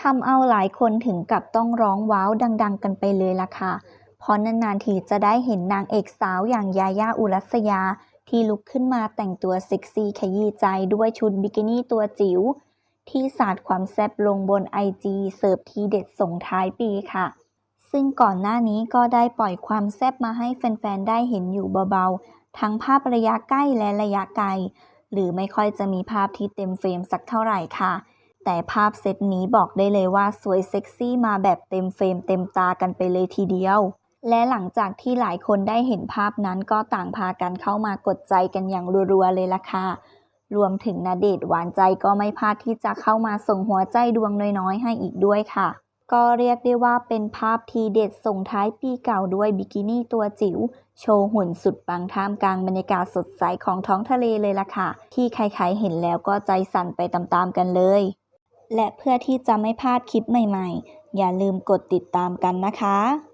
ทำเอาหลายคนถึงกับต้องร้องว้าวดัง ๆ กันไปเลยล่ะค่ะ เพราะนานๆทีจะได้เห็นนางเอกสาวอย่างยาย่าอุรัสยา ที่ลุกขึ้นมาแต่งตัวเซ็กซี่ขยี้ใจด้วยชุดบิกินี่ตัวจิ๋ว ที่สาดความแซ่บลงบนไอจีเสิร์ฟทีเด็ดส่งท้ายปีค่ะ ซึ่งก่อนหน้านี้ก็ได้ปล่อยความแซ่บมาให้แฟนๆได้เห็นอยู่เบาๆ ทั้งภาพระยะใกล้และระยะไกล หรือไม่ค่อยจะมีภาพที่เต็มเฟรมสักเท่าไหร่ค่ะ แต่ภาพเซตนี้บอกได้เลยว่าสวยเซ็กซี่มาแบบเต็มเฟรมเต็มตากันไปเลยทีเดียว และหลังจากที่หลายคนได้เห็นภาพนั้นก็ต่างพากันเข้ามากดใจกันอย่างรัวๆเลยล่ะค่ะรวมถึงนาเดชหวานใจก็ไม่พลาดที่จะเข้ามาส่งหัวใจดวงน้อยๆ ให้อีกด้วยค่ะ ก็เรียกได้ว่าเป็นภาพทีเด็ดส่งท้ายปีเก่าด้วยบิกินี่ตัวจิ๋ว โชว์หุ่นสุดปังท่ามกลางบรรยากาศสดใสของท้องทะเลเลยล่ะค่ะ ที่ใครๆเห็นแล้วก็ใจสั่นไปตามๆกันเลย และเพื่อที่จะไม่พลาดคลิปใหม่ๆ อย่าลืมกดติดตามกันนะคะ